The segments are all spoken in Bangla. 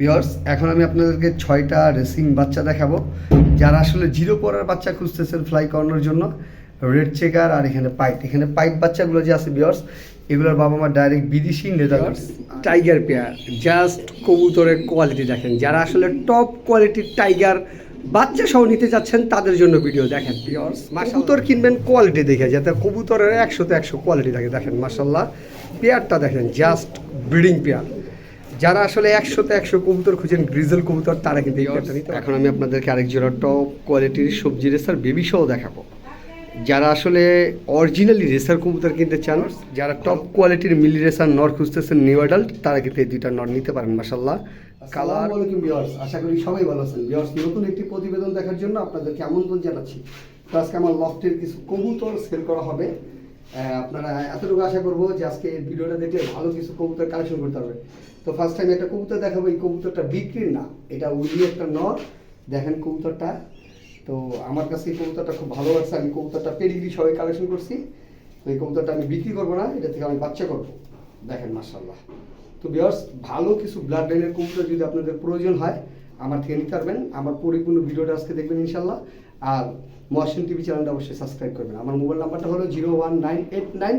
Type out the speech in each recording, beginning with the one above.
বিয়ার্স এখন আমি আপনাদেরকে ছয়টা রেসিং বাচ্চা দেখাবো। যারা আসলে জিরো পরার বাচ্চা খুঁজতেছেন ফ্লাই করানোর জন্য রেড চেকার আর এখানে পাইপ এখানে পাইপ বাচ্চাগুলো যে আছে বিয়ার্স এগুলোর বাবা মা ডাইরেক্ট বিদেশি নেদারল্যান্ডস টাইগার পেয়ার জাস্ট কবুতরের কোয়ালিটি দেখেন। যারা আসলে টপ কোয়ালিটির টাইগার বাচ্চা সহ নিতে যাচ্ছেন তাদের জন্য ভিডিও দেখেন। পিওর্স কবুতর কিনবেন কোয়ালিটি দেখে। যাতে কবুতরের একশোতে একশো কোয়ালিটি থাকে দেখেন মাসাল্লাহ পেয়ারটা দেখেন জাস্ট ব্রিডিং পেয়ার যারা আসলে একশোতে একশো কবুতর খুঁজেন গ্রিজেল কবুতর তারা কিন্তু এখন আমি আপনাদেরকে আরেক জোড়া টপ কোয়ালিটির সবজি রেসার বেবি সহ দেখাবো। যারা আসলে অরিজিনালি রেসার কবুতর কিনতে চান যারা টপ কোয়ালিটির মিলি রেসার নর খুঁজতেছেন নিউ অ্যাডাল্ট তারা কিন্তু এই দুইটা নর নিতে পারেন মাসাল্লাহ কালার আলাইকুম বিয়ার্স আশা করি সবাই ভালো আছেন। বিয়ার্স নতুন একটি প্রতিবেদন দেখার জন্য আপনাদেরকে আমন্ত্রণ জানাচ্ছি। তো আজকে আমার লফটের কিছু কবুতর সেল করা হবে। আপনারা এতটুকু আশা করব যে আজকে ভিডিওটা দেখলে ভালো কিছু কবুতর কালেকশন করতে হবে তো ফার্স্ট টাইম একটা কবুতর দেখাবো, এই কবুতরটা বিক্রির না, এটা উইলি একটা নর। দেখেন কবুতরটা। তো আমার কাছে এই কবুতরটা খুব ভালো লাগছে, আমি কবুতরটা পেডিগ্রি সবাই কালেকশন করছি। তো এই কবুতরটা আমি বিক্রি করব না, এটা থেকে আমি বাচ্চা করব। দেখেন মার্শাল্লাহ তো বিয়ার্স ভালো কিছু ব্লাড লাইনের কবুতর যদি আপনাদের প্রয়োজন হয়, আমার থেকে নিতে পারবেন। আমার পরিপূর্ণ ভিডিওটা আজকে দেখবেন ইনশাল্লাহ আর মহাসিন টিভি চ্যানেলটা অবশ্যই সাবস্ক্রাইব করবেন। আমার মোবাইল নাম্বারটা হলো zero one nine eight nine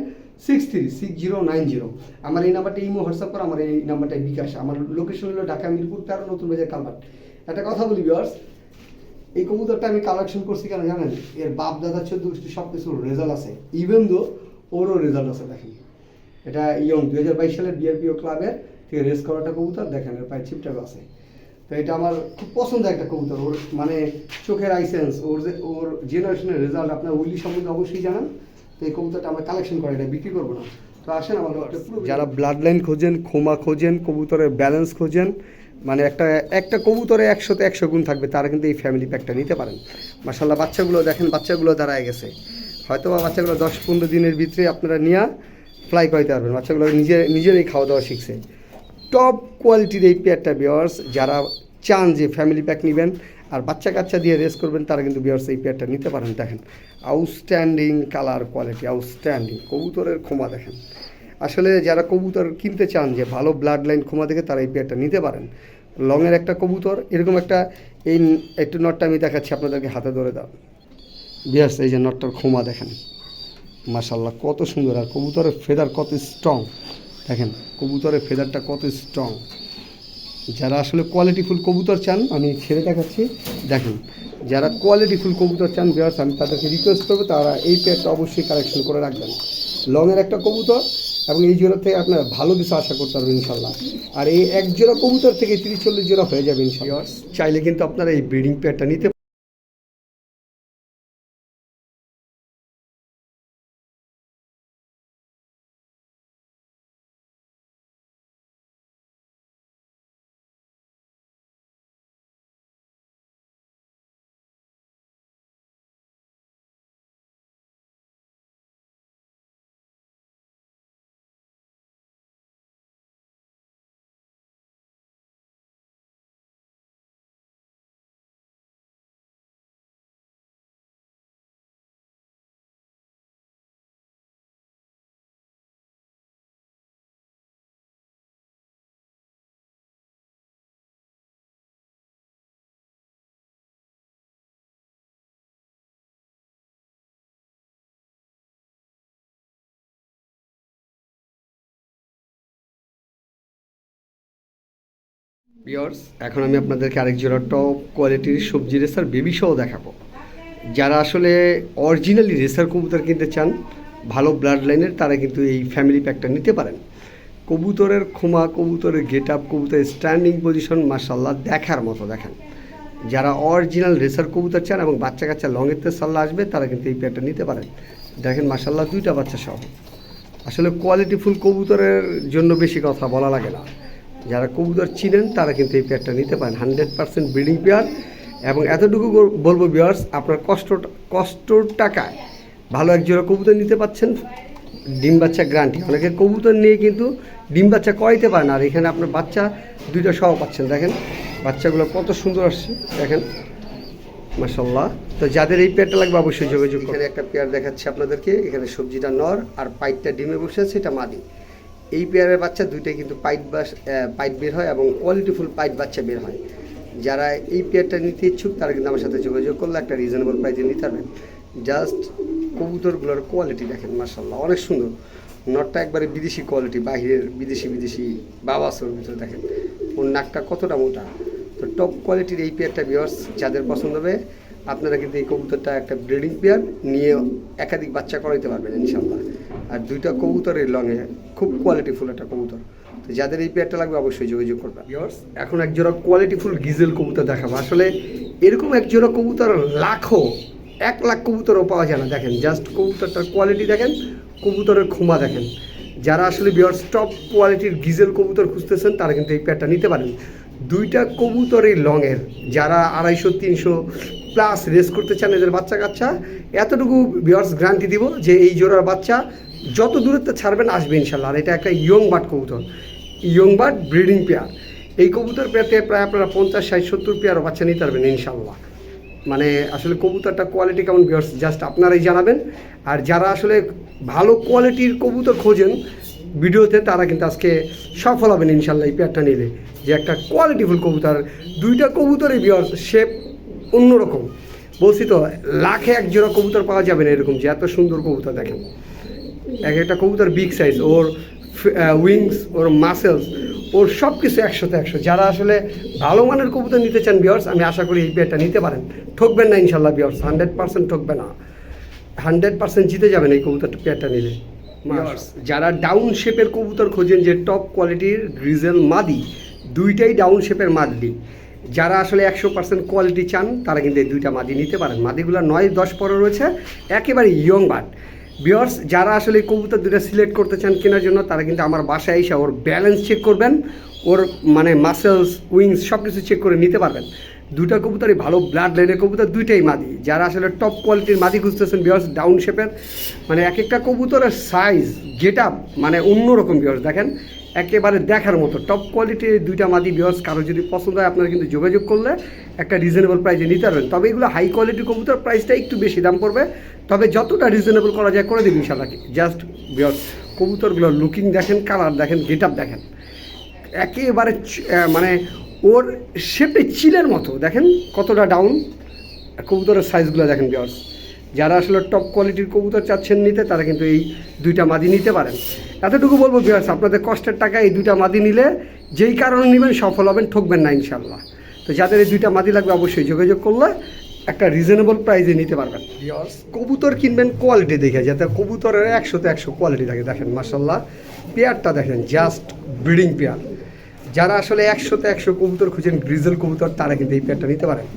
six three six zero nine zero আমার এই নাম্বারটা ইমো, হোয়াটসঅ্যাপ করে আমার এই নাম্বারটা বিকাশ। আমার লোকেশন হলো ঢাকা মিরপুর তেরো, নতুন বাজার কালভার্ট একটা কথা বলি বিয়ার্স এই কবুতরটা আমি কালেকশন করছি কেন জানেন? এর বাপ দাদা চোদ্দ গোষ্ঠী সব কিছুর রেজাল্ট আছে। ইভেন দো ওরও রেজাল্ট আছে, দেখেন। এটা ইয়ং দু হাজার বাইশ সালের বিআরপিও ক্লাবের থেকে রেস করাটা কবুতর, দেখেন, এর পায়ে চিপটাও আছে। তো এটা আমার খুব পছন্দের একটা কবুতর। ওর মানে চোখের আইসেন্স ওর যে ওর জেনারেশনের রেজাল্ট আপনার উইলি সম্বন্ধে অবশ্যই জানান। তো এই কবুতরটা আমরা কালেকশন করি, এটা বিক্রি করব না। তো আসেন আমার যারা ব্লাড লাইন খোঁজেন খোমা খোঁজেন, কবুতরের ব্যালেন্স খোঁজেন মানে একটা একটা কবুতরে একশোতে একশো গুণ থাকবে, তারা কিন্তু এই ফ্যামিলি প্যাকটা নিতে পারেন। মাসাল্লাহ বাচ্চাগুলো দেখেন, বাচ্চাগুলো দাঁড়ায় গেছে। হয়তো বা বাচ্চাগুলো দশ পনেরো দিনের ভিতরে আপনারা নিয়ে ফ্লাই করাইতে পারবেন। বাচ্চাগুলো নিজে নিজেরাই খাওয়া দাওয়া শিখছে। টপ কোয়ালিটির এই পেয়ারটা বিয়ার্স যারা চান যে ফ্যামিলি প্যাক নেবেন আর বাচ্চা কাচ্চা দিয়ে রেস করবেন, তারা কিন্তু বিয়ার্স এই পেয়ারটা নিতে পারেন। দেখেন আউটস্ট্যান্ডিং কালার কোয়ালিটি আউটস্ট্যান্ডিং কবুতরের ক্ষমা দেখেন। আসলে যারা কবুতর কিনতে চান, যে ভালো ব্লাড লাইন ক্ষমা দেখে তারা এই পেয়ারটা নিতে পারেন। লংয়ের একটা কবুতর, এরকম একটা এই একটু নটটা আমি দেখাচ্ছি, আপনাদেরকে হাতে ধরে দাও। বিয়ার্স এই যে নটটার ক্ষমা দেখেন। মাশাল্লাহ কত সুন্দর। আর কবুতরের ফেদার কত স্ট্রং দেখেন, কবুতরের ফেদারটা কত স্ট্রং যারা আসলে কোয়ালিটিফুল কবুতর চান, আমি ছেড়ে দেখাচ্ছি। দেখেন, যারা কোয়ালিটিফুল কবুতর চান বিয়ার্স আমি তাদেরকে রিকোয়েস্ট করব, তারা এই পেয়ারটা অবশ্যই কালেকশন করে রাখবেন। লংয়ের একটা কবুতর এবং এই জোড়া থেকে আপনারা ভালো কিছু আশা করতে পারবেন ইনশাল্লাহ আর এই এক জোড়া কবুতর থেকে তিরিশ চল্লিশ জোড়া হয়ে যাবে ইনশাল্লাহ চাইলে কিন্তু আপনারা এই ব্রিডিং পেয়ারটা নিতে পিওর্স এখন আমি আপনাদেরকে আরেক জোড়া টপ কোয়ালিটির সবজি রেসার বেবি সহ দেখাবো। যারা আসলে অরিজিনালি রেসার কবুতর কিনতে চান, ভালো ব্লাড লাইনের তারা কিন্তু এই ফ্যামিলি প্যাকটা নিতে পারেন। কবুতরের ক্ষমা, কবুতরের গেট আপ কবুতরের স্ট্যান্ডিং পজিশন মাসাল্লাহ দেখার মতো দেখেন। যারা অরিজিনাল রেসার কবুতর চান এবং বাচ্চা কাচ্চা লংয়ের তেসাল্লা আসবে, তারা কিন্তু এই প্যাকটা নিতে পারেন। দেখেন মাসাল্লাহ দুইটা বাচ্চা সহ। আসলে কোয়ালিটিফুল কবুতরের জন্য বেশি কথা বলা লাগে না। যারা কবুতর চিনেন তারা কিন্তু এই পেয়ারটা নিতে পারেন। হান্ড্রেড পার্সেন্ট ব্রিডিং পেয়ার এবং এতটুকু বলব বিয়ার্স আপনার কষ্ট কষ্টর টাকায় ভালো এক জোড়া কবুতর নিতে পাচ্ছেন। ডিম বাচ্চা গ্রান্টি অনেকে কবুতর নিয়ে কিন্তু ডিম বাচ্চা করাইতে পারেন আর এখানে আপনার বাচ্চা দুইটা সহ পাচ্ছেন। দেখেন বাচ্চাগুলো কত সুন্দর আসছে। দেখেন মাসাল্লাহ তো যাদের এই পেয়ারটা লাগবে অবশ্যই যোগাযোগ এখানে একটা পেয়ার দেখাচ্ছি আপনাদেরকে। এখানে সবজিটা নর আর পাইপটা ডিমে বসে আছে এটা মাদি। এই পেয়ারের বাচ্চা দুইটাই কিন্তু পাইট বাস পাইট বের হয় এবং কোয়ালিটিফুল পাইট বাচ্চা বের হয়। যারা এই পেয়ারটা নিতে ইচ্ছুক, তারা কিন্তু আমার সাথে যোগাযোগ করলে একটা রিজনেবল প্রাইসে নিতে পারবেন। জাস্ট কবুতরগুলোর কোয়ালিটি দেখেন মার্শাল্লাহ অনেক সুন্দর। নটটা একবারে বিদেশি কোয়ালিটি বাহিরের বিদেশি বিদেশি বাবাসোর ভিতরে দেখেন। ওর নাকটা কতটা মোটা। তো টপ কোয়ালিটির এই পেয়ারটা বিয়ার্স যাদের পছন্দ হবে, আপনারা কিন্তু এই কবুতরটা একটা ব্রিডিং পেয়ার নিয়ে একাধিক বাচ্চা করাইতে পারবেন ইনশাল্লাহ আর দুইটা কবুতরের লঙে খুব কোয়ালিটিফুল একটা কবুতর। তো যাদের এই পেয়ারটা লাগবে অবশ্যই যোগাযোগ করবে। এখন এক জোড়া কোয়ালিটিফুল গিজেল কবুতর দেখাবো। আসলে এরকম এক জোড়া কবুতর লাখো এক লাখ কবুতরও পাওয়া যায় না। দেখেন জাস্ট কবুতরটার কোয়ালিটি দেখেন কবুতরের খুমা দেখেন। যারা আসলে বিয়ার্স টপ কোয়ালিটির গিজেল কবুতর খুঁজতেছেন তারা কিন্তু এই পেয়ারটা নিতে পারেন। দুইটা কবুতরই লংয়ের যারা আড়াইশো তিনশো প্লাস রেস করতে চান এদের বাচ্চা কাচ্চা এতটুকু বিয়ার্স গ্যারান্টি দিব যে এই জোড়ার বাচ্চা যত দূরত্বে ছাড়বেন আসবে ইনশাল্লাহ। আর এটা একটা ইয়ং বার্ড কবুতর। Young bird breeding pair. এই কবুতর পেয়ারতে প্রায় আপনারা পঞ্চাশ, ষাট, সত্তর পেয়ার বাচ্চা নিতে পারবেন ইনশাল্লাহ। মানে আসলে কবুতরটা কোয়ালিটি কেমন বিয়ার্স জাস্ট আপনারাই জানাবেন। আর যারা আসলে ভালো কোয়ালিটির কবুতর খোঁজেন, ভিডিওতে তারা কিন্তু আজকে সফল হবেন ইনশাল্লাহ এই পেয়ারটা নিলে। যে একটা কোয়ালিটিফুল কবুতর। দুইটা কবুতরই বিয়ার্স শেপ অন্যরকম। বলছি তো, লাখে এক জোড়া কবুতর পাওয়া যাবে না এরকম যে এত সুন্দর কবুতর দেখেন। এক একটা কবুতর বিগ সাইজ ওর উইংস ওর মাসেলস ওর সব কিছু একশোতে একশো যারা আসলে ভালো মানের কবুতর নিতে চান বিয়ার্স আমি আশা করি এই পেয়ারটা নিতে পারেন। ঠকবেন না ইনশাল্লাহ বিয়ার্স হান্ড্রেড পার্সেন্ট ঠকবে না। হান্ড্রেড পার্সেন্ট জিতে যাবেন এই কবুতরটা পেয়ারটা নিলে। যারা ডাউন শেপের কবুতর খোঁজেন যে টপ কোয়ালিটির গ্রিজেল মাদি দুইটাই ডাউন শেপের মাদি। যারা আসলে একশো পার্সেন্ট কোয়ালিটি চান তারা কিন্তু এই দুইটা মাদি নিতে পারেন। মাদিগুলো নয় দশ পরে রয়েছে একেবারে ইয়ং বার্ড বিয়ার্স যারা আসলে কবুতর দুটো সিলেক্ট করতে চান কেনার জন্য, তারা কিন্তু আমার বাসায় এসে ওর ব্যালেন্স চেক করবেন, ওর মানে মাসেলস উইংস সব কিছু চেক করে নিতে পারবেন। দুটা কবুতরই ভালো ব্লাড লাইনের কবুতর দুইটাই মাদি। যারা আসলে টপ কোয়ালিটির মাদি খুঁজতেছেন বিয়ার্স ডাউন শেপের মানে এক একটা কবুতরের সাইজ গেট আপ মানে অন্যরকম বিয়ার্স দেখেন, একেবারে দেখার মতো। টপ কোয়ালিটির দুইটা মাদি বিয়ার্স কারও যদি পছন্দ হয়, আপনারা কিন্তু যোগাযোগ করলে একটা রিজনেবল প্রাইসে নিতে পারবেন। তবে এগুলো হাই কোয়ালিটির কবুতর প্রাইসটা একটু বেশি দাম পড়বে। তবে যতটা রিজনেবল করা যায় করে দিন ইনশাল্লাহ জাস্ট বিয়ার্স কবুতরগুলোর লুকিং দেখেন কালার দেখেন গেট আপ দেখেন। একেবারে মানে ওর শেপে চিলের মতো, দেখেন কতটা ডাউন কবুতরের সাইজগুলো দেখেন বিয়ার্স যারা আসলে টপ কোয়ালিটির কবুতর চাচ্ছেন নিতে, তারা কিন্তু এই দুইটা মাদি নিতে পারেন। এতটুকু বলব বিয়ার্স আপনাদের কষ্টের টাকা এই দুইটা মাদি নিলে যেই কারণে নেবেন, সফল হবেন, ঠকবেন না ইনশাল্লাহ তো যাদের এই দুইটা মাদি লাগবে, অবশ্যই যোগাযোগ করলে একটা রিজনেবল প্রাইসে নিতে পারবেন। কবুতর কিনবেন কোয়ালিটি দেখে যাতে কবুতরের একশোতে একশো কোয়ালিটি থাকে। দেখেন মার্শাল্লাহ পেয়ারটা দেখেন জাস্ট ব্রিডিং পেয়ার। যারা আসলে একশোতে একশো কবুতর খুঁজেন গ্রিজেল কবুতর তারা কিন্তু এই পেয়ারটা নিতে পারেন।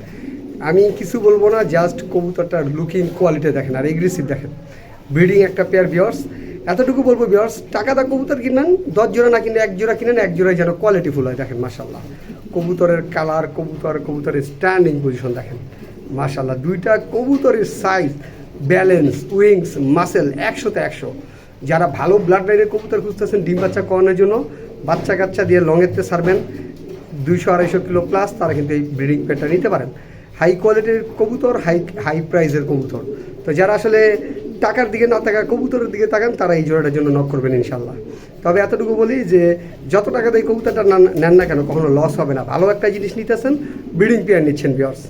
আমি কিছু বলব না জাস্ট কবুতরটার লুকিং কোয়ালিটি দেখেন আর এগ্রেসিভ দেখেন। ব্রিডিং একটা পেয়ার বিয়ার্স এতটুকু বলব বিয়ার্স টাকা দা কবুতর কিনেন দশ জোড়া না কিনে এক জোড়া কিনেন এক জোড়ায় যেন কোয়ালিটিফুল হয় দেখেন মাসাল্লাহ কবুতরের কালার কবুতর কবুতরের স্ট্যান্ডিং পজিশন দেখেন। মাসাল্লাহ দুইটা কবুতরের সাইজ ব্যালেন্স উইংস মাসেল একশোতে একশো। যারা ভালো ব্লাড লাইনের কবুতর খুঁজতেছেন, ডিম বাচ্চা করানোর জন্য, বাচ্চা কাচ্চা দিয়ে লংয়েতে সারবেন দুইশো আড়াইশো কিলো প্লাস তারা কিন্তু এই ব্রিডিং পেটটা নিতে পারেন। হাই কোয়ালিটির কবুতর হাই হাই প্রাইসের কবুতর। তো যারা আসলে টাকার দিকে না তাকা কবুতরের দিকে তাকান, তারা এই জোড়াটার জন্য নক করবেন ইনশাল্লাহ তবে এতটুকু বলি যে, যত টাকা দিয়ে কবুতরটা নেন না কেন, কখনো লস হবে না। ভালো একটা জিনিস নিতেছেন ব্রিডিং পেয়ার নিচ্ছেন বিয়ার্স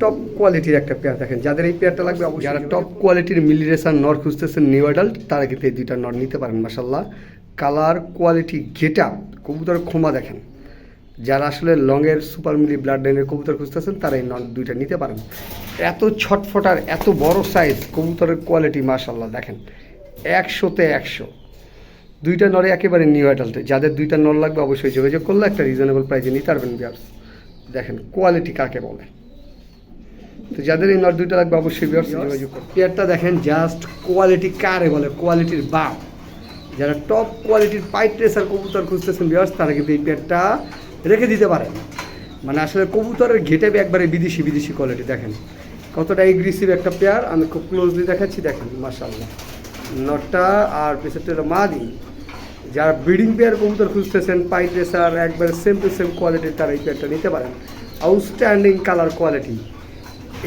টপ কোয়ালিটির একটা পেয়ার দেখেন। যাদের এই পেয়ারটা লাগবে অবশ্যই যারা টপ কোয়ালিটির মিলি রেসার নর খুঁজতেছেন নিউ অ্যাডাল্ট তারা কিন্তু এই দুইটা নর নিতে পারেন মাসাল্লাহ কালার কোয়ালিটি গেট আপ কবুতর ক্ষমা দেখেন। যারা আসলে লংয়ের সুপার মিলি ব্লাড লাইনের কবুতর খুঁজতেছেন তারা এই নর দুইটা নিতে পারেন। এত ছটফটার এত বড় সাইজ কবুতরের কোয়ালিটি মাসাল্লাহ দেখেন। একশোতে একশো। দুইটা নরে একেবারে নিউ অ্যাডাল্টে যাদের দুইটা নর লাগবে অবশ্যই যোগাযোগ করলে একটা রিজনেবল প্রাইসে নিতে পারবেন বিয়ার্স দেখেন কোয়ালিটি কাকে বলে? তো যাদের এই নট দুইটা লাগবে, অবশ্যই যোগাযোগ করুন। পেয়ারটা দেখেন জাস্ট কোয়ালিটি কারে বলে কোয়ালিটির বাপ। যারা টপ কোয়ালিটির পাইট রেসার কবুতর খুঁজতেছেন বিয়ার্স তারা কিন্তু এই পেয়ারটা রেখে দিতে পারেন। মানে আসলে কবুতরের ঘেটে একবারে বিদেশি বিদেশি কোয়ালিটি দেখেন। কতটা এগ্রেসিভ একটা পেয়ার আমি খুব ক্লোজলি দেখাচ্ছি, দেখেন মাশাল্লাহ নটটা আর পেছারটা হলো মাদি। যারা ব্রিডিং পেয়ার কবুতর খুঁজতেছেন পাইট রেসার একবারে সেম টু সেম কোয়ালিটির তারা এই পেয়ারটা নিতে পারেন। আউটস্ট্যান্ডিং কালার কোয়ালিটি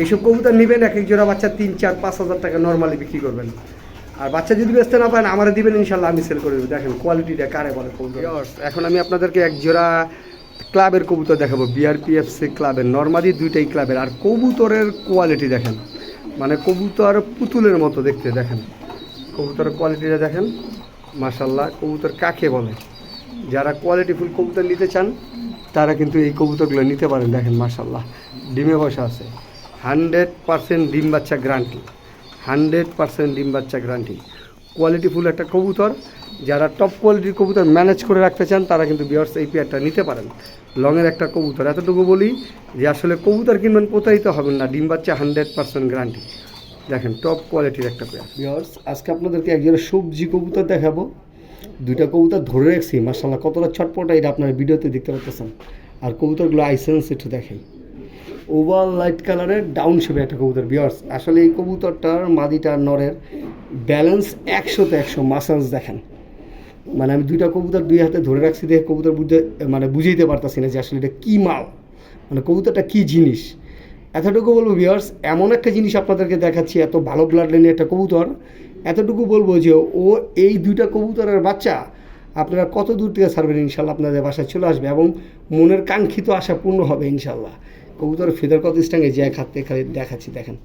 এইসব কবুতর নেবেন এক এক জোড়া বাচ্চা তিন, চার, পাঁচ হাজার টাকা নর্মালি বিক্রি করবেন। আর বাচ্চা যদি বেচতে না পারেন, আমার দিবেন, ইনশাল্লাহ আমি সেল করে দেবো। দেখেন কোয়ালিটিটা কারে বলে কবুতর? এখন আমি আপনাদেরকে এক জোড়া ক্লাবের কবুতর দেখাবো। বিআরপিএফসি ক্লাবের। নর্মালি দুইটাই ক্লাবের। আর কবুতরের কোয়ালিটি দেখেন। মানে কবুতর পুতুলের মতো দেখতে, দেখেন। কবুতরের কোয়ালিটিটা দেখেন। মাশাল্লাহ কবুতর কাকে বলে? যারা কোয়ালিটিফুল কবুতর নিতে চান, তারা কিন্তু এই কবুতরগুলো নিতে পারেন। দেখেন মাশাল্লাহ ডিমে বসা আছে। হান্ড্রেড পারসেন্ট ডিম বাচ্চা গ্যারান্টি হান্ড্রেড পারসেন্ট ডিম বাচ্চা গ্যারান্টি কোয়ালিটিফুল একটা কবুতর, যারা টপ কোয়ালিটির কবুতর ম্যানেজ করে রাখতে চান, তারা কিন্তু বিয়ার্স এই পেয়ারটা নিতে পারেন। লংয়ের একটা কবুতর। এতটুকু বলি যে আসলে কবুতর কিনবেন, প্রতারিত হবেন না। ডিম বাচ্চা হান্ড্রেড পারসেন্ট গ্যারান্টি দেখেন টপ কোয়ালিটির একটা পেয়ার বিয়ার্স আজকে আপনাদেরকে একজোড়া সবজি কবুতর দেখাবো। দুইটা কবুতর ধরে রাখছি। মার্শাল্লাহ কতটা ছটপটা এটা আপনার ভিডিওতে দেখতে পাচ্ছেন আর কবুতরগুলো আইসেন্স একটু দেখাই। ওভার লাইট কালারের ডাউন শেপে একটা কবুতর বিয়ার্স আসলে এই কবুতরটার মাদিটার নরের ব্যালেন্স একশোতে একশো মাসাজ দেখেন। মানে আমি দুইটা কবুতর দুই হাতে ধরে রাখছি দেখে কবুতর বুঝতে মানে বুঝাইতে পারতাছি না যে আসলে এটা কী মাল মানে কবুতরটা কী জিনিস। এতটুকু বলব বিয়ার্স এমন একটা জিনিস আপনাদেরকে দেখাচ্ছি, এত ভালো ব্লাড লাইনের একটা কবুতর। এতটুকু বলব যে ও এই দুইটা কবুতরের বাচ্চা আপনারা কত দূর থেকে ছাড়বেন, ইনশাল্লাহ আপনাদের বাসায় চলে আসবে এবং মনের কাঙ্ক্ষিত আশা পূর্ণ হবে, ইনশাল্লাহ। কবুতর ফেদার কত স্টাঙ্গে যে খাতে খালি দেখাচ্ছি দেখেন।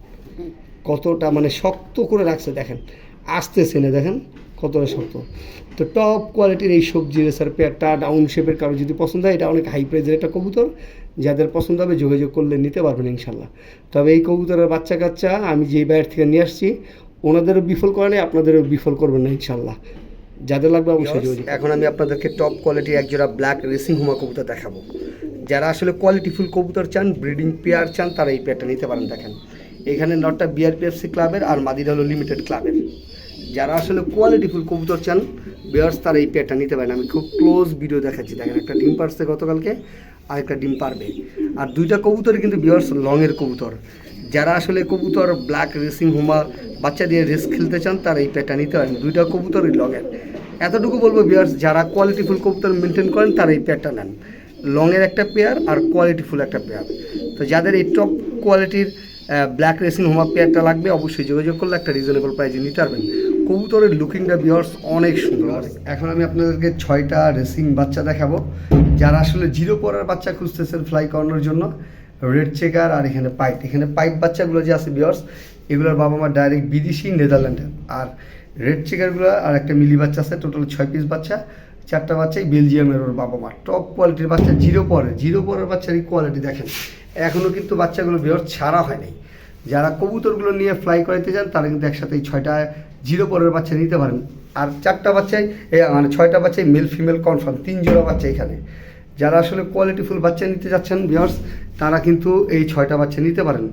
কতটা মানে শক্ত করে রাখছে দেখেন। আসতেছে না দেখেন কতটা শক্ত। তো টপ কোয়ালিটির এই সবজি রেসার পেয়ারটা ডাউন শেপের কারও যদি পছন্দ হয় এটা অনেক হাই প্রাইজের একটা কবুতর। যাদের পছন্দ হবে যোগাযোগ করলে নিতে পারবেন ইনশাল্লাহ তবে এই কবুতরের বাচ্চা কাচ্চা আমি যেই বাইরের থেকে নিয়ে আসছি ওনাদেরও বিফল করে নেই আপনাদেরও বিফল করবেন না ইনশাল্লাহ যাদের লাগবে অবশ্যই এখন আমি আপনাদেরকে টপ কোয়ালিটির একজোড়া ব্ল্যাক রেসিং হুমা কবুতর দেখাবো। যারা আসলে কোয়ালিটিফুল কবুতর চান ব্রিডিং পেয়ার চান, তারা এই পেয়ারটা নিতে পারেন, দেখেন। এখানে নটটা বিআরপিএফসি ক্লাবের আর মাদিরা হলো লিমিটেড ক্লাবের যারা আসলে কোয়ালিটিফুল কবুতর চান বেয়ার্স তারা এই পেয়ারটা নিতে পারেন। আমি খুব ক্লোজ ভিডিও দেখাচ্ছি। দেখেন, একটা ডিম পারছে গতকালকে আর একটা ডিম পারবে। আর দুইটা কবুতর কিন্তু বিয়ার্স লংয়ের কবুতর। যারা আসলে কবুতর ব্ল্যাক রেসিং হুমা, বাচ্চা দিয়ে রেস খেলতে চান, তারা এই পেয়ারটা নিতে পারেন। দুইটা কবুতরই লংয়ের এতটুকু বলব বিয়ার্স যারা কোয়ালিটিফুল কবুতর মেনটেন করেন, তারা এই পেয়ারটা নেন। লংয়ের একটা পেয়ার আর কোয়ালিটিফুল একটা পেয়ার তো যাদের এই টপ কোয়ালিটির ব্ল্যাক রেসিং হোমা পেয়ারটা লাগবে অবশ্যই যোগাযোগ করলে একটা রিজনেবল প্রাইসে নিতে পারবেন। কবুতরের লুকিংটা বিয়ার্স অনেক সুন্দর এখন আমি আপনাদেরকে ছয়টা রেসিং বাচ্চা দেখাবো। যারা আসলে জিরো পরের বাচ্চা খুঁজতেছেন ফ্লাই করানোর জন্য রেড চেকার আর এখানে পাইপ এখানে পাইপ বাচ্চাগুলো যে আছে বিয়ার্স এগুলোর বাবা মা ডাইরেক্ট বিদেশি নেদারল্যান্ডের আর রেড চেকারগুলো আর একটা মিলি বাচ্চা আছে টোটাল ছয় পিস বাচ্চা। চারটা বাচ্চাই বেলজিয়ামের ওর বাবা মা। টপ কোয়ালিটির বাচ্চা জিরো পরে জিরো পরের বাচ্চার এই কোয়ালিটি দেখেন। এখনও কিন্তু বাচ্চাগুলো বিয়ার ছাড়া হয়নি। যারা কবুতরগুলো নিয়ে ফ্লাই করাইতে চান, তারা কিন্তু একসাথে এই ছয়টা জিরো পরের বাচ্চা নিতে পারেন। আর চারটা বাচ্চাই মানে ছয়টা বাচ্চাই মেল ফিমেল কনফার্ম তিন জোড়া বাচ্চা এখানে। যারা আসলে কোয়ালিটিফুল বাচ্চা নিতে যাচ্ছেন বিয়ার্স তারা কিন্তু এই ছয়টা বাচ্চা নিতে পারেন।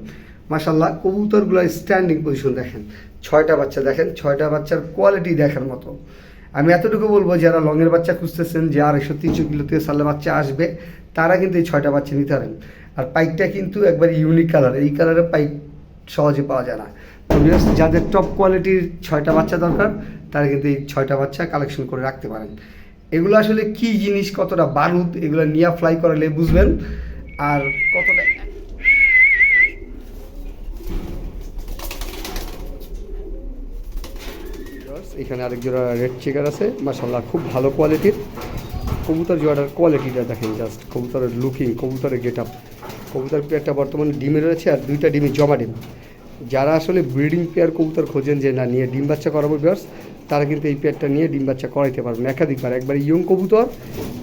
মাসাল্লাহ কবুতরগুলো স্ট্যান্ডিং পজিশন দেখেন। ছয়টা বাচ্চা দেখেন, ছয়টা বাচ্চার কোয়ালিটি দেখার মতো। আমি এতটুকু বলব, যারা লংয়ের বাচ্চা খুঁজতেছেন, যে আড়াইশো তিনশো কিলো থেকে সালে বাচ্চা আসবে, তারা কিন্তু এই ছয়টা বাচ্চা নিতে পারেন। আর পাইকটা কিন্তু একবার ইউনিক কালার এই কালারের পাইক সহজে পাওয়া যায় না। তো যাদের টপ কোয়ালিটির ছয়টা বাচ্চা দরকার, তারা কিন্তু এই ছয়টা বাচ্চা কালেকশন করে রাখতে পারেন। এগুলো আসলে কি জিনিস, কতটা বারুদ, এগুলো নিয়ে ফ্লাই করালে বুঝবেন। আর কতটা এখানে আরেক জোড়া রেড চেকার আছে। মাসাল্লাহ খুব ভালো কোয়ালিটির কবুতর জোড়াটার কোয়ালিটিটা দেখেন জাস্ট কবুতরের লুকিং কবুতরের গেট আপ কবুতর পেয়ারটা বর্তমানে ডিমে রয়েছে আর দুইটা ডিমে জমা ডিম। যারা আসলে ব্রিডিং পেয়ার কবুতর খোঁজেন যে, না, নিয়ে ডিম বাচ্চা করাবো বিয়ার্স তারা কিন্তু এই পেয়ারটা নিয়ে ডিম বাচ্চা করাইতে পারবেন। একাধিকবার, একবার ইয়ং কবুতর।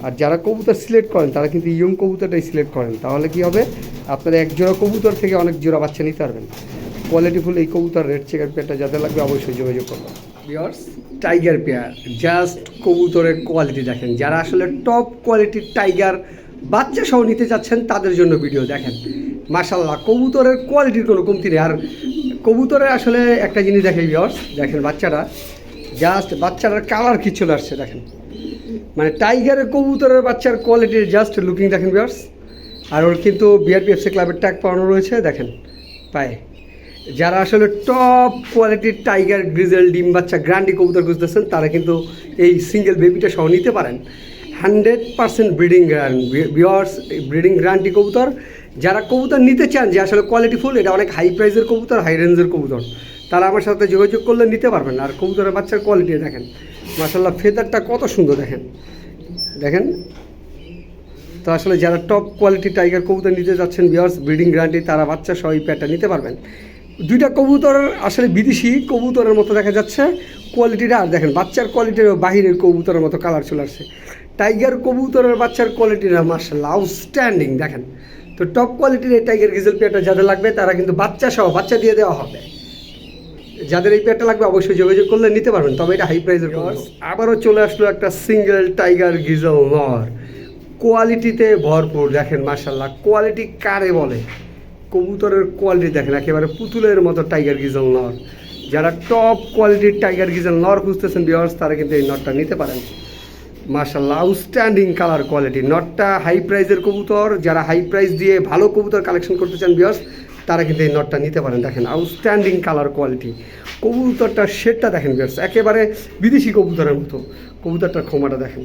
আর যারা কবুতর সিলেক্ট করেন, তারা কিন্তু ইয়ং কবুতরটাই সিলেক্ট করেন। তাহলে কি হবে? আপনারা এক জোড়া কবুতর থেকে অনেক জোড়া বাচ্চা নিতে পারবেন। কোয়ালিটিফুল এই কবুতর রেড চেকার পেয়ারটা যাদের লাগবে অবশ্যই যোগাযোগ করবেন। বিয়ার্স টাইগার পেয়ার জাস্ট কবুতরের কোয়ালিটি দেখেন। যারা আসলে টপ কোয়ালিটির টাইগার বাচ্চা সহ নিতে চাচ্ছেন, তাদের জন্য ভিডিও দেখেন। মাশাল্লাহ কবুতরের কোয়ালিটির কোনো কমতি নেই। আর কবুতরের আসলে একটা জিনিস দেখে বিয়ার্স দেখেন বাচ্চারা। জাস্ট বাচ্চাটার কালার কি চলে আসছে দেখেন। মানে টাইগারের কবুতরের বাচ্চার কোয়ালিটির জাস্ট লুকিং দেখেন বিয়ার্স আর ওর কিন্তু বিআরপিএফসি ক্লাবের ট্যাগ পাওয়ানো রয়েছে, দেখেন। পায়ে। যারা আসলে টপ কোয়ালিটির টাইগার গ্রিজেল ডিম বাচ্চা গ্র্যান্ডি কবুতর খুঁজতেছেন, তারা কিন্তু এই সিঙ্গেল বেবিটা সহ নিতে পারেন। হান্ড্রেড পার্সেন্ট ব্রিডিং গ্র্যান্ড বিয়ার্স ব্রিডিং গ্রান্টি কবুতর। যারা কবুতর নিতে চান, যে আসলে কোয়ালিটি ফুল এটা অনেক হাই প্রাইসের কবুতর হাই রেঞ্জের কবুতর, তারা আমার সাথে যোগাযোগ করলে নিতে পারবেন। আর কবুতরের বাচ্চার কোয়ালিটি দেখেন মাসাল্লাহ ফেদারটা কত সুন্দর দেখেন। দেখেন, তো আসলে যারা টপ কোয়ালিটি টাইগার কবুতর নিতে যাচ্ছেন বিয়ার্স ব্রিডিং গ্যারান্টি তারা বাচ্চা সহ এই প্যাটটা নিতে পারবেন। দুইটা কবুতর আসলে বিদেশি কবুতরের মতো দেখা যাচ্ছে। কোয়ালিটিটা আর দেখেন বাচ্চার কোয়ালিটির বাহিরের কবুতরের মতো কালার চলে আসছে। টাইগার কবুতরের বাচ্চার কোয়ালিটিটা মার্শাল আউটস্ট্যান্ডিং দেখেন। তো টপ কোয়ালিটির এই টাইগার গিজেল পেয়ারটা যাদের লাগবে তারা কিন্তু বাচ্চা সহ বাচ্চা দিয়ে দেওয়া হবে। যাদের এই পেয়ারটা লাগবে অবশ্যই যোগাযোগ করলে নিতে পারবেন তবে এটা হাই প্রাইসের আবারও চলে আসলো একটা সিঙ্গেল টাইগার গিজল নর কোয়ালিটিতে ভরপুর দেখেন মার্শাল্লাহ কোয়ালিটি কারে বলে? কবুতরের কোয়ালিটি দেখেন, একেবারে পুতুলের মতো টাইগার গিজল নর। যারা টপ কোয়ালিটির টাইগার গিজল নর খুঁজতেছেন বিয়ার্স তারা কিন্তু এই নটটা নিতে পারেন। মার্শাল্লাহ আউটস্ট্যান্ডিং কালার কোয়ালিটি নটটা হাই প্রাইজের কবুতর, যারা হাই প্রাইস দিয়ে ভালো কবুতর কালেকশন করতে চান বিয়ার্স তারা কিন্তু এই নটটা নিতে পারেন। দেখেন আউটস্ট্যান্ডিং কালার কোয়ালিটি কবুতরটার শেডটা দেখেন বিয়ার্স একেবারে বিদেশি কবুতরের মতো। কবুতরটার ক্ষমাটা দেখেন।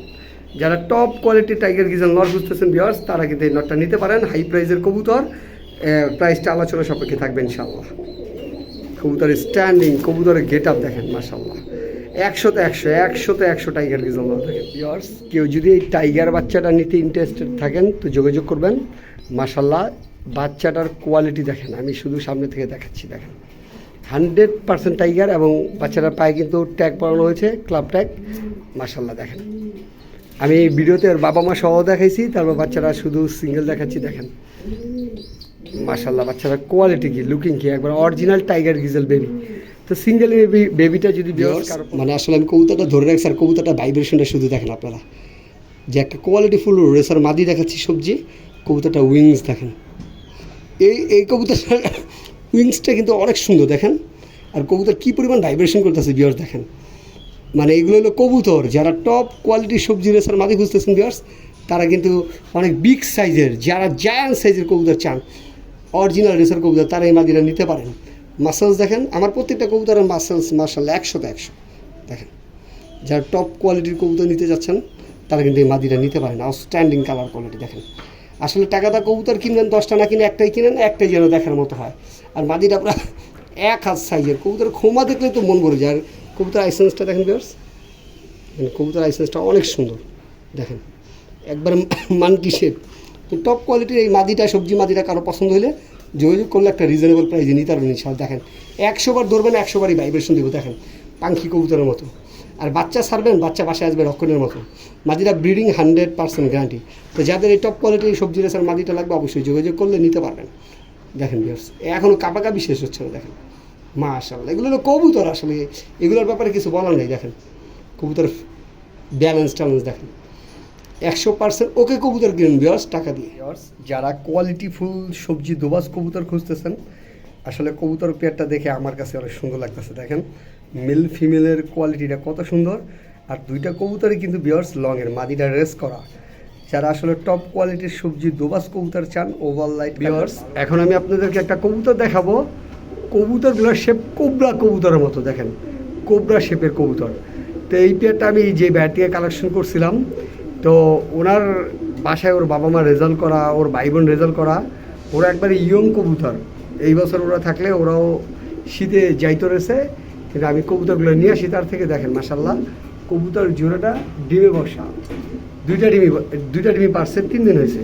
যারা টপ কোয়ালিটির টাইগার গিজাল নট বুঝতেছেন বিয়ার্স তারা কিন্তু এই নটটা নিতে পারেন হাই প্রাইজের কবুতর। প্রাইসটা আলোচনা সাপেক্ষে থাকবে ইনশাল্লাহ কবুতরের স্ট্যান্ডিং কবুতরের গেট আপ দেখেন মাসাল্লাহ একশোতে একশো একশোতে একশো টাইগার গিজল নট দেখেন। বিয়ার্স কেউ যদি এই টাইগার বাচ্চাটা নিতে ইন্টারেস্টেড থাকেন, তো যোগাযোগ করবেন। মাসাল্লাহ বাচ্চাটার কোয়ালিটি দেখেন, আমি শুধু সামনে থেকে দেখাচ্ছি, দেখেন। হান্ড্রেড পার্সেন্ট টাইগার এবং বাচ্চাটার পায়ে কিন্তু ট্যাগ পরানো হয়েছে ক্লাব ট্যাগ মাসাল্লাহ দেখেন। আমি এই ভিডিওতে ওর বাবা মা সহ দেখাইছি, তারপর বাচ্চারা শুধু সিঙ্গেল দেখাচ্ছি, দেখেন। মাসাল্লাহ বাচ্চারা কোয়ালিটি কি লুকিং কি একবার অরিজিনাল টাইগার গিজেল বেবি তো সিঙ্গেল বেবি বেবিটা যদি মানে আসলে আমি কবুতরটা ধরে রাখছি আর কবুতরটা ভাইব্রেশনটা শুধু দেখেন আপনারা। যে একটা কোয়ালিটি ফুল রেসার মাদি দেখাচ্ছি সবজি কবুতরটা উইংস দেখেন। এই এই কবুতরটা উইংসটা কিন্তু অনেক সুন্দর দেখেন। আর কবুতর কী পরিমাণ ভাইব্রেশন করতেছে বিয়ার্স দেখেন। মানে এগুলো হলো কবুতর যারা টপ কোয়ালিটির সবজি রেসার মাদি খুঁজতেছেন বিয়ার্স তারা কিন্তু অনেক বিগ সাইজের যারা জায়ান্ট সাইজের কবুতর চান অরিজিনাল রেসের কবুতর তারা এই মাদিরা নিতে পারেন মাসেলস দেখেন, আমার প্রত্যেকটা কবুতরের মাসেলস মার্শাল্লাহ একশোতে একশো। দেখেন, যারা টপ কোয়ালিটির কবুতর নিতে যাচ্ছেন, তারা কিন্তু এই মাদিরা নিতে পারেন আউটস্ট্যান্ডিং কালার কোয়ালিটি দেখেন। আসলে টাকাটা কবুতর কিনবেন দশটা না কিনে একটাই কিনেন, একটাই যেন দেখার মতো হয়। আর মাদিটা আপনার এক হাত সাইজের কবুতর খোমা দেখলে তো মন ভরে যায়। আর কবুতর আইসেন্সটা দেখেন বিয়ার্স কবুতর আইসেন্সটা অনেক সুন্দর। দেখেন, একবার মানকি শেপ তো টপ কোয়ালিটির এই মাদিটা, সবজি মাদিটা কারও পছন্দ হলে যোগাযোগ করলে একটা রিজনেবল প্রাইসে নিতে পারবেন ইনশাল দেখেন, একশো বার ধরবেন, একশো বারই ভাইব্রেশন দেবো, দেখেন, পাঙ্খি কবুতরের মতো। আর বাচ্চা ছাড়বেন, বাচ্চা বাসায় আসবে রক্ষণের মতো। মাদিটা ব্রিডিং হান্ড্রেড পার্সেন্ট গ্যারান্টি তো যাদের এই টপ কোয়ালিটির সবজি রেসার মাদিটা লাগবে, অবশ্যই যোগাযোগ করলে নিতে পারবেন। দেখেন বিয়ার্স এখনও কাপাকাপি শেষ হচ্ছে না, দেখেন। মা মাশাল্লাহ এগুলো হলো কবুতর আসলে, এগুলোর ব্যাপারে কিছু বলার নেই, দেখেন। কবুতর ব্যালেন্স ট্যালেন্স দেখেন। একশো পার্সেন্ট ওকে কবুতর কিনুন বিয়ার্স টাকা দিয়ে। যারা কোয়ালিটি ফুল সবজি দুবাস কবুতর খুঁজতেছেন আসলে কবুতর পেয়ারটা দেখে আমার কাছে অনেক সুন্দর লাগতেছে। দেখেন মেল ফিমেলের কোয়ালিটিটা কত সুন্দর। আর দুইটা কবুতরই কিন্তু বিয়ার্স লংয়ের মাদিটা রেস করা। যারা আসলে টপ কোয়ালিটির সবজি দোবাস কবুতর চান ওভার লাইট বিয়ার্স এখন আমি আপনাদেরকে একটা কবুতর দেখাবো। কবুতরগুলোর শেপ কোবরা কবুতরের মতো দেখেন। কোবরা শেপের কবুতর। তো এই পেয়ারটা আমি যে ব্যাটিয়ে কালেকশন করছিলাম তো ওনার বাসায় ওর বাবা মা রেজাল্ট করা, ওর ভাই বোন রেজাল্ট করা, ওরা একবারে ইয়ং কবুতর। এই বছর ওরা থাকলে ওরাও শীতে যাইতো রয়েছে কিন্তু আমি কবুতরগুলো নিয়ে আসি, তার থেকে দেখেন মাসাল্লাহ কবুতর জোড়াটা ডিমে বসা। দুইটা ডিমি দুইটা ডিমি পারছে তিন দিন হয়েছে।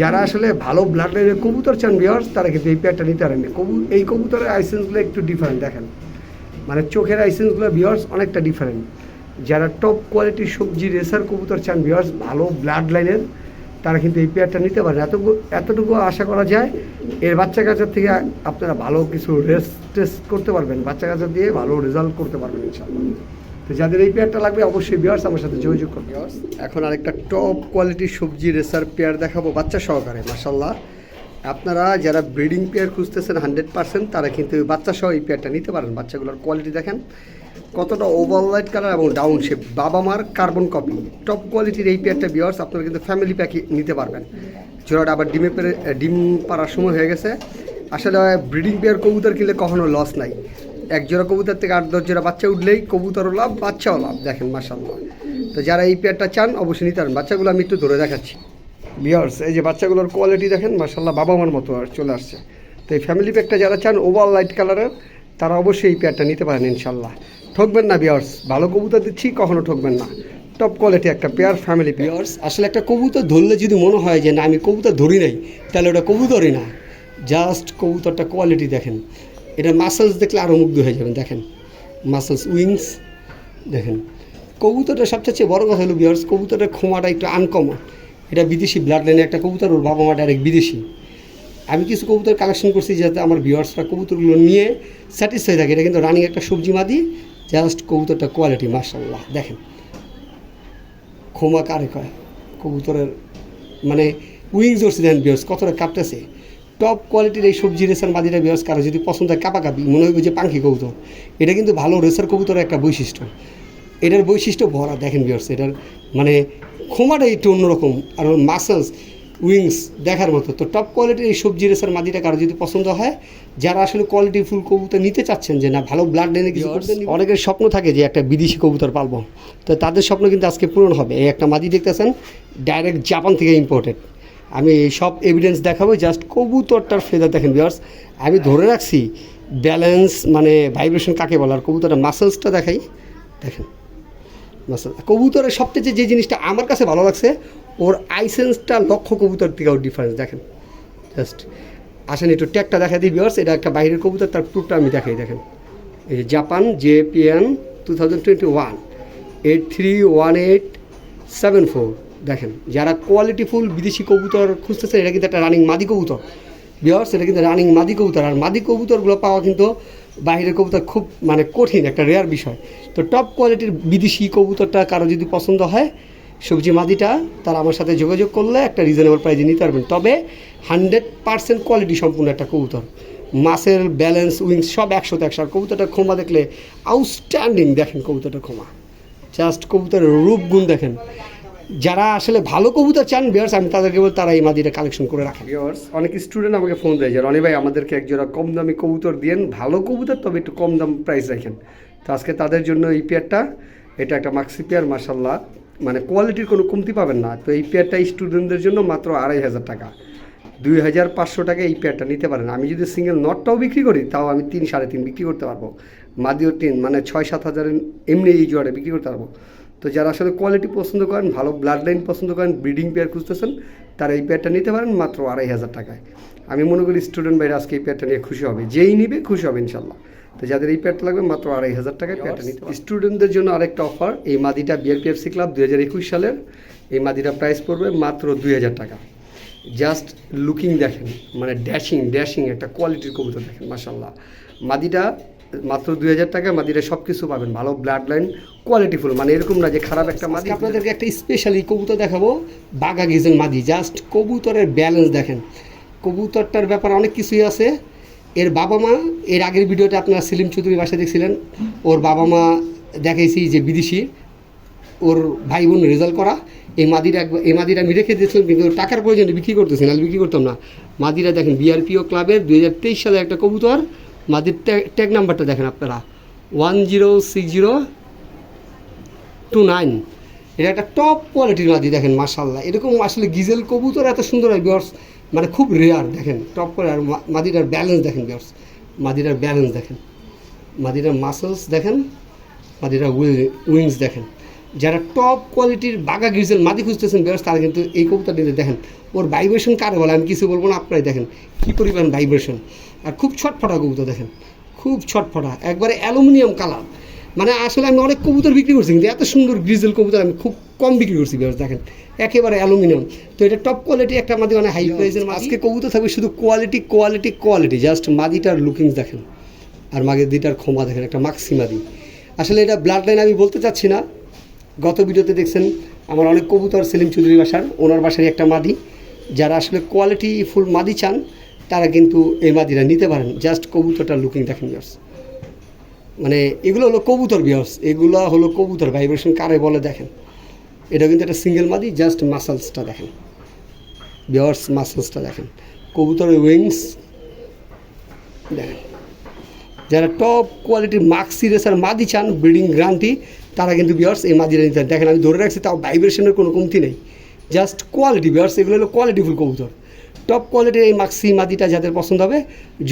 যারা আসলে ভালো ব্লাড লাইনের কবুতর চান বিয়ার্স তারা কিন্তু এই পেয়ারটা নিতে পারেন। কবু, এই কবুতরের আইসেন্সগুলো একটু ডিফারেন্ট দেখেন। মানে চোখের আইসেন্সগুলো বিয়ার্স অনেকটা ডিফারেন্ট যারা টপ কোয়ালিটির সবজি রেসার কবুতর চান বিয়ার্স ভালো ব্লাড লাইনের তারা কিন্তু এই পেয়ারটা নিতে পারেন। এত এতটুকু আশা করা যায়, এর বাচ্চা কাচার থেকে আপনারা ভালো কিছু রেস্ট টেস্ট করতে পারবেন, বাচ্চা কাচা দিয়ে ভালো রেজাল্ট করতে পারবেন তো যাদের এই পেয়ারটা লাগবে, অবশ্যই বিয়ার্স আমার সাথে যোগাযোগ করবে এখন আরেকটা টপ কোয়ালিটির সবজি রেসার পেয়ার দেখাবো, বাচ্চা সহকারে মাসাল্লাহ আপনারা যারা ব্রিডিং পেয়ার খুঁজতেছেন হান্ড্রেড পার্সেন্ট তারা কিন্তু বাচ্চা সহ এই পেয়ারটা নিতে পারেন। বাচ্চাগুলোর কোয়ালিটি দেখেন। কতটা ওভার লাইট কালার এবং ডাউন শেপ বাবা মার কার্বন কপি টপ কোয়ালিটির এই পেয়ারটা বিয়ার্স আপনারা কিন্তু ফ্যামিলি প্যাকে নিতে পারবেন। জোড়াটা আবার ডিমে পেরে ডিম পাড়ার সময় হয়ে গেছে। আসলে ব্রিডিং পেয়ার কবুতর কিনলে কখনো লস নাই। এক জোড়া কবুতর থেকে আট, দশ জোড়া বাচ্চা উঠলেই কবুতরও লাভ, বাচ্চাও লাভ, দেখেন মাসাল্লাহ তো যারা এই পেয়ারটা চান, অবশ্যই নিতে পারেন। বাচ্চাগুলো আমি একটু ধরে দেখাচ্ছি। বিয়ার্স এই যে বাচ্চাগুলোর কোয়ালিটি দেখেন মাসাল্লাহ বাবা মার মতো আর চলে আসছে। তো এই ফ্যামিলি প্যাকটা যারা চান ওভার লাইট কালারের তারা অবশ্যই এই পেয়ারটা নিতে পারেন ইনশাল্লাহ। ঠকবেন না বিয়ার্স ভালো কবুতর দিচ্ছি, কখনো ঠকবেন না। টপ কোয়ালিটি একটা পেয়ার ফ্যামিলি বিয়ার্স আসলে একটা কবুতর ধরলে যদি মনে হয় যে, না, আমি কবুতর ধরি নাই, তাহলে ওটা কবুতরই না। জাস্ট কবুতরটা কোয়ালিটি দেখেন। এটা মাসেলস দেখলে আরও মুগ্ধ হয়ে যাবেন, দেখেন। মাসেলস উইংস দেখেন। কবুতরটা সবচেয়ে বড় কথা হলো বিয়ার্স কবুতরের খোমাটা একটু আনকমন এটা বিদেশি ব্লাড লাইনে একটা কবুতর, ওর বাবা মা ডাইরেক্ট বিদেশি। আমি কিছু কবুতর কালেকশন করছি যাতে আমার ভিউয়ার্সরা কবুতরগুলো নিয়ে স্যাটিসফাই থাকে। এটা কিন্তু রানিং একটা সবজি মাদি জাস্ট কবুতরটা কোয়ালিটি মার্শাল্লাহ দেখেন খোমা কারে কয়? কবুতরের মানে উইংস ধরছে দেন বিয়ার্স কতটা কাঁপতেছে। টপ কোয়ালিটির এই সবজি রেসার মাদিটা বিয়ার্স কারও যদি পছন্দ হয় কাপাকাপি, মনে হয় যে পাঙ্কি কবুতর। এটা কিন্তু ভালো রেসার কবুতরের একটা বৈশিষ্ট্য। এটার বৈশিষ্ট্য ভরা, দেখেন বিয়ার্স এটার মানে ক্ষমাটা একটু অন্যরকম। আর মাসেলস উইংস দেখার মতো। তো টপ কোয়ালিটির এই সবজি রেসার মাদিটা কারও যদি পছন্দ হয় যারা আসলে কোয়ালিটি ফুল কবুতর নিতে চাচ্ছেন যে না ভালো ব্লাড লাইনে কিছু অনেকের স্বপ্ন থাকে যে একটা বিদেশি কবুতর পালবো। তো তাদের স্বপ্ন কিন্তু আজকে পূরণ হবে। এই একটা মাদি দেখতেছেন ডাইরেক্ট জাপান থেকে ইম্পোর্টেড আমি এই সব এভিডেন্স দেখাবো জাস্ট কবুতরটার ফেদার দেখেন বিয়ার্স আমি ধরে রাখছি ব্যালেন্স মানে ভাইব্রেশন কাকে বলার কবুতরের মাসেলসটা দেখাই। দেখেন মাসাল কবুতরের সবচেয়ে যে জিনিসটা আমার কাছে ভালো লাগছে ওর আইসেন্সটা লক্ষ্য কবুতর থেকেও ডিফারেন্স দেখেন। জাস্ট আসেন একটু ট্যাগটা দেখা দিই বিয়ার্স এটা একটা বাইরের কবুতর, তার প্রুফটা আমি দেখাই, দেখেন। এই যে Japan JPN two thousand twenty one eight three one eight seven four দেখেন। যারা কোয়ালিটিফুল বিদেশি কবুতর খুঁজতেছে, এটা কিন্তু একটা রানিং মাদি কবুতর। বিয়ার্স এটা কিন্তু রানিং মাদি কবুতর, আর মাদি কবুতরগুলো পাওয়া কিন্তু বাইরের কবুতর খুব মানে কঠিন, একটা রেয়ার বিষয়। তো টপ কোয়ালিটির বিদেশি কবুতরটা কারও যদি পছন্দ হয় সবজি মাদিটা তারা আমার সাথে যোগাযোগ করলে একটা রিজনেবল প্রাইজে নিতে পারবেন। তবে হান্ড্রেড পার্সেন্ট কোয়ালিটি সম্পূর্ণ একটা কবুতর। মাসের ব্যালেন্স উইংস সব একশোতে একশো আর কবুতরটা খোমা দেখলে আউটস্ট্যান্ডিং দেখেন কবুতরটা ক্ষমা। জাস্ট কবুতরের রূপ গুণ দেখেন। যারা আসলে ভালো কবুতর চান বিয়ার্স আমি তাদেরকে বল, তারা এই মাদিটা কালেকশন করে রাখেন। বিয়ার্স অনেক স্টুডেন্ট আমাকে ফোন দেয় যে, রনি ভাই, আমাদেরকে একজোড়া কম দামি কবুতর দিয়েন। ভালো কবুতর, তবে একটু কম দাম প্রাইস রাখেন। তো আজকে তাদের জন্য এই পেয়ারটা এটা একটা মাক্সি পেয়ার মাসাল্লাহ মানে কোয়ালিটির কোনো কমতি পাবেন না। তো এই পেয়ারটা স্টুডেন্টদের জন্য মাত্র আড়াই হাজার টাকা। দুই হাজার পাঁচশো টাকা এই পেয়ারটা নিতে পারেন। আমি যদি সিঙ্গেল নটটাও বিক্রি করি, তাও আমি তিন সাড়ে তিন বিক্রি করতে পারব। মাদিও তিন মানে ছয় সাত হাজারের এমনি এই জোয়ারে বিক্রি করতে পারব। তো যারা আসলে কোয়ালিটি পছন্দ করেন, ভালো ব্লাড লাইন পছন্দ করেন ব্রিডিং পেয়ার খুঁজতেছেন, তারা এই পেয়ারটা নিতে পারেন মাত্র আড়াই হাজার টাকায়। আমি মনে করি স্টুডেন্ট ভাইরা আজকে এই পেয়ারটা নিয়ে খুশি হবে। যেই নিবে খুশি হবে, ইনশাল্লাহ। তো যাদের এই পেয়ারটা লাগবে মাত্র আড়াই হাজার টাকায় পেয়ারটা নিতে স্টুডেন্টদের জন্য আরেকটা অফার এই মাদিটা বিআরপিএফসি ক্লাব দুই হাজার একুশ সালের। এই মাদিটা প্রাইস পড়বে মাত্র দুই হাজার টাকা। জাস্ট লুকিং দেখেন মানে ড্যাশিং ড্যাশিং একটা কোয়ালিটির কবুতর দেখেন মাসাল্লাহ মাদিটা মাত্র দুই হাজার টাকায় মাদিটা সব কিছু পাবেন। ভালো ব্লাড লাইন কোয়ালিটিফুল মানে এরকম না যে খারাপ একটা মাদি। আপনাদেরকে একটা স্পেশালি কবুতর দেখাবো বাগা গেজেন মাদি। জাস্ট কবুতরের ব্যালেন্স দেখেন। কবুতরটার ব্যাপারে অনেক কিছুই আছে। এর বাবা মা, এর আগের ভিডিওতে আপনারা সেলিম চৌধুরী বাসায় দেখছিলেন, ওর বাবা মা দেখাইছি যে বিদেশি, ওর ভাই বোন রেজাল্ট করা, এই মাদিরা এই মাদিরা আমি রেখে দিয়েছিলাম, কিন্তু টাকার প্রয়োজনে বিক্রি করতেছি নাহলে বিক্রি করতাম না। মাদিরা দেখেন বিআরপিও ক্লাবের দুই হাজার তেইশ সালে একটা কবুতর, মাদির ট্যাগ নাম্বারটা দেখেন আপনারা one zero six zero two nine এটা একটা টপ কোয়ালিটির মাদি, দেখেন মার্শাল্লাহ এরকম আসলে গিজেল কবুতর, এত সুন্দর হয় বিয়ার্স মানে খুব রেয়ার দেখেন টপ করে আর মাদিটার ব্যালেন্স দেখেন বিয়ার্স মাদিটার ব্যালেন্স দেখেন মাদিটার মাসেলস দেখেন মাদিটার উইংস দেখেন। যারা টপ কোয়ালিটির বাগা গ্রিজেল মাদি খুঁজতেছেন বিয়ার্স তারা কিন্তু এই কবুতর নিতে দেখেন, ওর ভাইব্রেশন কারে বলে, আমি কিছু বলব না, আপনারাই দেখেন, কী পরিমাণ ভাইব্রেশন আর খুব ছটফটা কবুতর দেখেন, খুব ছটফটা, একবারে অ্যালুমিনিয়াম কালার মানে আসলে আমি অনেক কবুতর বিক্রি করছি, কিন্তু এত সুন্দর গ্রিজেল কবুতর আমি খুব কম বিক্রি করছি দেখেন। একেবারে অ্যালুমিনিয়াম। তো এটা টপ কোয়ালিটি একটা মাদি মানে হাই প্রাইসের আজকে কবুতর থাকবে শুধু কোয়ালিটি কোয়ালিটি কোয়ালিটি জাস্ট মাদিটার লুকিংস দেখেন। আর মাগের দিটার ক্ষমা দেখেন, একটা মাক্সি মাদি। আসলে এটা ব্লাড লাইন আমি বলতে চাচ্ছি না। গত ভিডিওতে দেখছেন, আমার অনেক কবুতর সেলিম চৌধুরী বাসার, ওনার বাসারই একটা মাদি। যারা আসলে কোয়ালিটি ফুল মাদি চান, তারা কিন্তু এই মাদিরা নিতে পারেন। জাস্ট কবুতরটা লুকিং দেখেন বিয়ার্স মানে এগুলো হলো কবুতর বিয়ার্স এগুলো হলো কবুতর ভাইব্রেশন কারে বলে দেখেন। এটা কিন্তু একটা সিঙ্গেল মাদি জাস্ট মাসেলসটা দেখেন। বিয়ার্স মাসেলসটা দেখেন। কবুতরের উইংস দেখেন। যারা টপ কোয়ালিটির মাক্সি রেসার মাদি চান ব্রিডিং গ্রান্টি তারা কিন্তু বিয়ার্স এই মাদিরা নিতে দেখেন, আমি ধরে রাখছি, তাও ভাইব্রেশনের কোনো কমতি নেই। জাস্ট কোয়ালিটি বিয়ার্স এগুলো হলো কোয়ালিটিফুল কবুতর। টপ কোয়ালিটির এই মাক্সি মাদিটা যাদের পছন্দ হবে,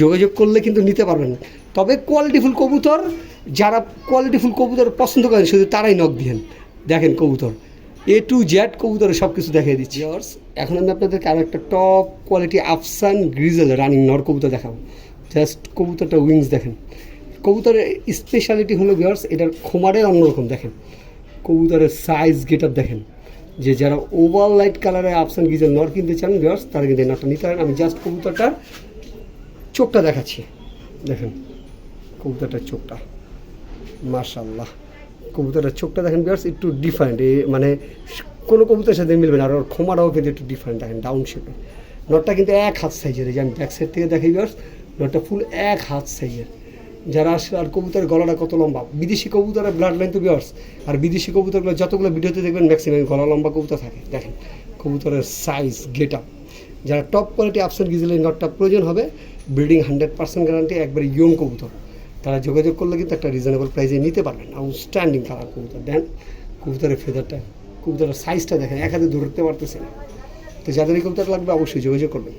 যোগাযোগ করলে কিন্তু নিতে পারবেন। তবে কোয়ালিটিফুল কবুতর, যারা কোয়ালিটিফুল কবুতর পছন্দ করেন, শুধু তারাই নখ দিয়েন। দেখেন কবুতর। এ টু জেড কবুতরের সব কিছু দেখিয়ে দিচ্ছি। এখন আমি আপনাদেরকে আরও একটা টপ কোয়ালিটি আফসান গ্রিজেল রানিং নর কবুতর দেখাবো। জাস্ট কবুতরটা উইংস দেখেন। কবুতরের স্পেশালিটি হলো বিয়ার্স এটার খোমারের অন্যরকম দেখেন। কবুতরের সাইজ গেট দেখেন। যে যারা ওভার লাইট কালারের আফসান গিজেল নর কিনতে চান বিয়ার্স তারা কিন্তু নটটা নিতে পারেন। আমি জাস্ট কবুতরটার চোখটা দেখাচ্ছি। দেখেন, কবুতরটার চোখটা। মার্শাল্লাহ কবুতরের চোখটা দেখেন বিয়ার্স একটু ডিফারেন্ট মানে কোনো কবুতরের সাথে মিলবে না, আর ওর খোমাটাও কিন্তু একটু ডিফারেন্ট দেখেন ডাউন শেপে নটটা কিন্তু এক হাত সাইজের এই যে আমি ব্যাক সাইড থেকে দেখাই বিয়ার্স নটটা ফুল এক হাত সাইজের যারা আসলে আর কবুতরের গলাটা কত লম্বা। বিদেশি কবুতরের ব্লাড লাইন তো বিয়ার্স আর বিদেশি কবুতরগুলো যতগুলো ভিডিওতে দেখবেন ম্যাক্সিমাম গলা লম্বা কবুতর থাকে। দেখেন, কবুতরের সাইজ গেট আপ যারা টপ কোয়ালিটি আপসেট গিজেলে নটটা প্রয়োজন হবে ব্রিডিং হান্ড্রেড পার্সেন্ট গ্যারান্টি একবারে ইয়ং কবুতর। তারা যোগাযোগ করলে কিন্তু একটা রিজনেবল প্রাইসে নিতে পারবেন। আউটস্ট্যান্ডিং কালার কবুতর। দেন, কবুতরের ফেদারটা কবুতরের সাইজটা দেখেন, এক হাতে ধরতে পারতেছে না। তো যাদের এই কবুতর লাগবে, অবশ্যই যোগাযোগ করবেন।